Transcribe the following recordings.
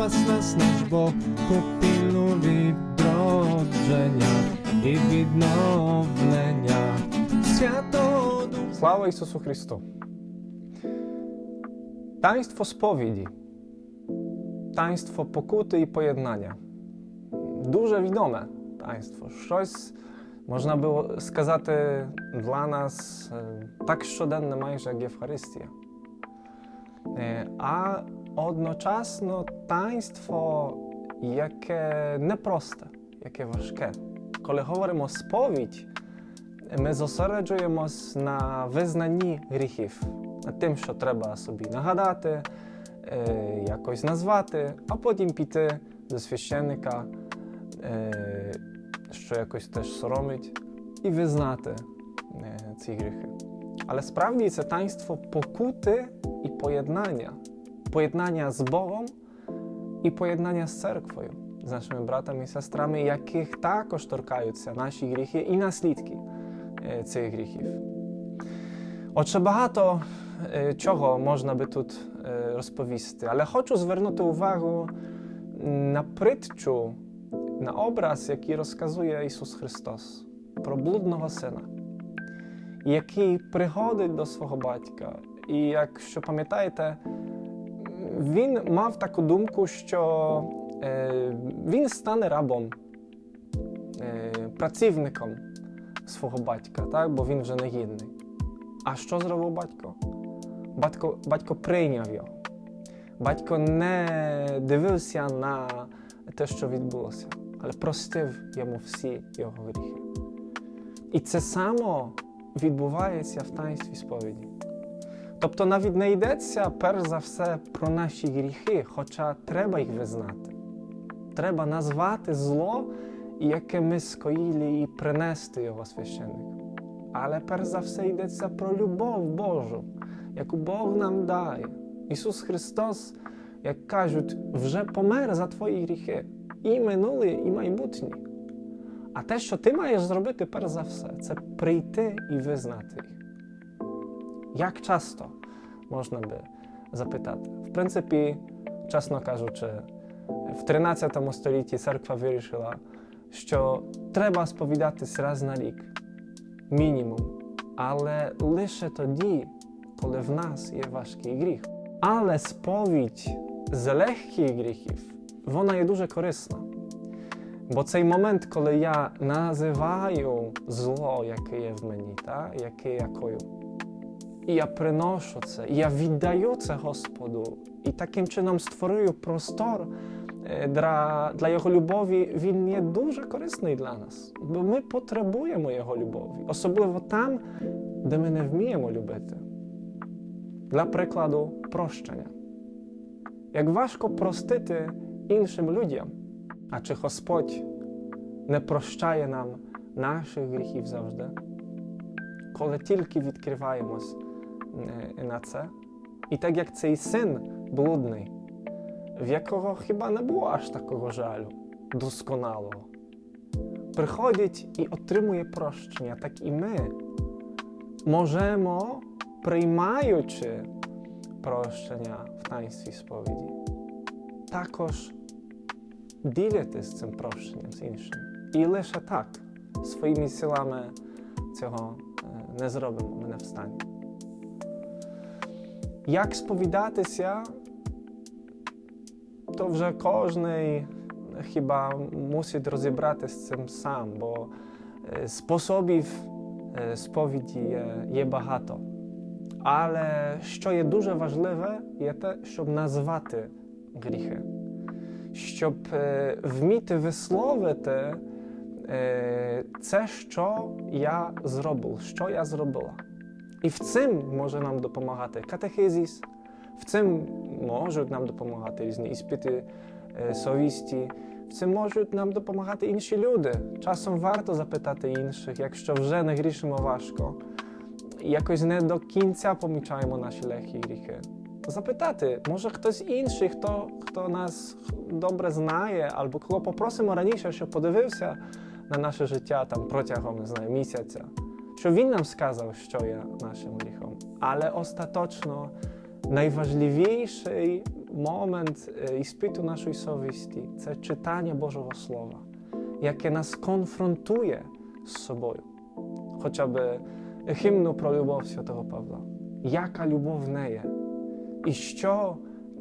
спас нас наш Бог, купільну відродження і відновлення Святого Духа. Слава Ісусу Христу! Таїнство сповіді, таїнство покути і поєднання. Дуже відоме таїнство. Щось можна було сказати для нас е, так щоденне, майже як Євхаристія. Е, А одночасно таїнство, яке непросте, яке важке. Коли говоримо сповідь, ми зосереджуємось на визнанні гріхів, над тим, що треба собі нагадати, е, якось назвати, а потім піти до священника, е, що якось теж соромить, і визнати е, ці гріхи. Але справді це таїнство покути і поєднання, поєднання з Богом і поєднання з церквою, з нашими братами і сестрами, яких також торкаються наші гріхи і наслідки е, цих гріхів. Отже, багато е, чого можна би тут е, розповісти, але хочу звернути увагу на притчу, на образ, який розказує Ісус Христос про блудного сина, який приходить до свого батька. І якщо пам'ятаєте, він мав таку думку, що е, він стане рабом, е, працівником свого батька, так? бо він вже не гідний. А що зробив батько? Батько, батько прийняв його. Батько не дивився на те, що відбулося, але простив йому всі його гріхи. І це само відбувається в таїнстві сповіді. Тобто навіть не йдеться перш за все про наші гріхи, хоча треба їх визнати. Треба назвати зло, яке ми скоїли, і принести його священнику. Але перш за все йдеться про любов Божу, яку Бог нам дає. Ісус Христос, як кажуть, вже помер за твої гріхи, і минулі, і майбутні. А те, що ти маєш зробити перш за все, це прийти і визнати їх. Як часто можна би запитати? В принципі, чесно кажучи, в 13 столітті церква вирішила, що треба сповідатись раз на рік, мінімум, але лише тоді, коли в нас є важкий гріх. Але сповідь з легких гріхів, вона є дуже корисна. Бо цей момент, коли я називаю зло, яке є в мені, та, яке я кою, і я приношу це, і я віддаю це Господу, і таким чином створюю простор е, для, для Його любові, він є дуже корисний для нас. Бо ми потребуємо Його любові, особливо там, де ми не вміємо любити. Для прикладу, прощення. Як важко простити іншим людям, а чи Господь не прощає нам наших гріхів завжди? Коли тільки відкриваємось е, на це. І так як цей син блудний, в якого хіба не було аж такого жалю досконалого, приходить і отримує прощення, так і ми можемо, приймаючи прощення в таїнстві сповіді, також ділитись цим прощенням з іншим. І лише так своїми силами цього е, не зробимо, ми не встанемо. Як сповідатися, то вже кожен хіба мусить розібратися з цим сам, бо е, способів е, сповіді є, багато. Але що є дуже важливе, є те, щоб назвати гріхи, щоб е, вміти висловити це, що я зробив, що я зробила. І в цим може нам допомагати катехизіс, в цим можуть нам допомагати різні іспити е, совісті, в цим можуть нам допомагати інші люди. Часом варто запитати інших, якщо вже не грішимо важко, якось не до кінця помічаємо наші легкі гріхи. Запитати, може хтось інший, хто, хто нас добре знає, або кого попросимо раніше, щоб подивився на наше життя там протягом не знаю, місяця, що він нам сказав, що є нашим гріхом. Але остаточно найважливіший момент е, іспиту нашої совісті це читання Божого Слова, яке нас конфронтує з собою. Хоча б гімну про любов святого Павла. Яка любов в неї? І що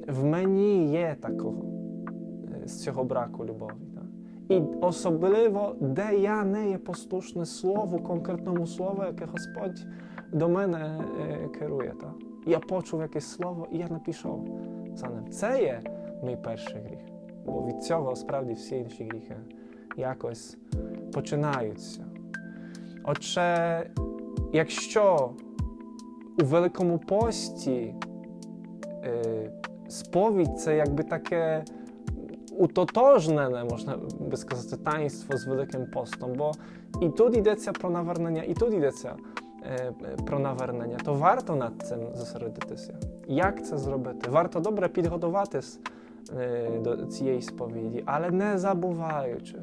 в мені є такого е, з цього браку любові? І особливо, де я не є послушне слову, конкретному слову, яке Господь до мене е, керує. Так? Я почув якесь слово і я не пішов за ним. Це є мій перший гріх. Бо від цього справді всі інші гріхи якось починаються. Отже, якщо у Великому пості е, сповідь це якби таке утотожнене, можна би сказати, постом, бо і тут йдеться про навернення, і тут йдеться е, про навернення, то варто над цим зосередитися. Як це зробити? Варто добре підготуватись е, до цієї сповіді, але не забуваючи,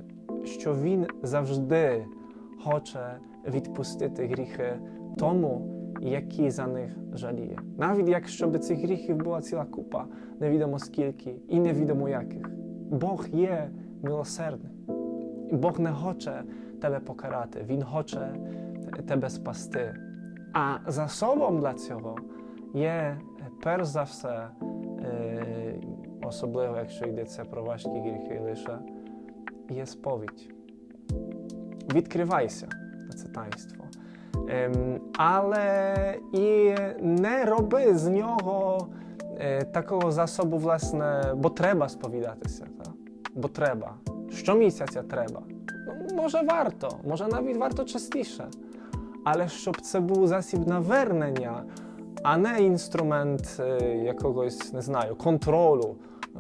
що він завжди хоче відпустити гріхи тому, які за них жаліє. Навіть якщо би цих гріхів була ціла купа, невідомо скільки і невідомо яких. Бог є милосердний. Бог не хоче тебе покарати, Він хоче тебе спасти. А засобом для цього є перш за все, е, особливо якщо йдеться про важкі гріхи лише, є сповідь. Відкривайся на це таїнство. Ем, але і не роби з нього е, такого засобу, власне, бо треба сповідатися. Та? Бо треба. Щомісяця треба. Ну, може варто, може навіть варто частіше. Але щоб це був засіб навернення, а не інструмент е, якогось, не знаю, контролю е,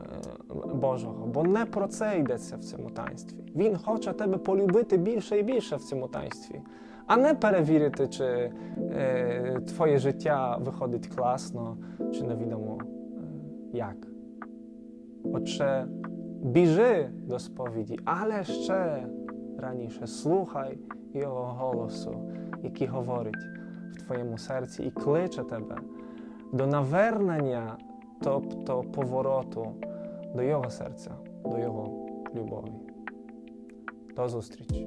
Божого. Бо не про це йдеться в цьому таїнстві. Він хоче тебе полюбити більше і більше в цьому таїнстві, а не перевірити, чи е, твоє життя виходить класно, чи невідомо е, як. Отже, біжи до сповіді, але ще раніше слухай його голосу, який говорить в твоєму серці і кличе тебе до навернення, тобто повороту до його серця, до його любові. До зустрічі!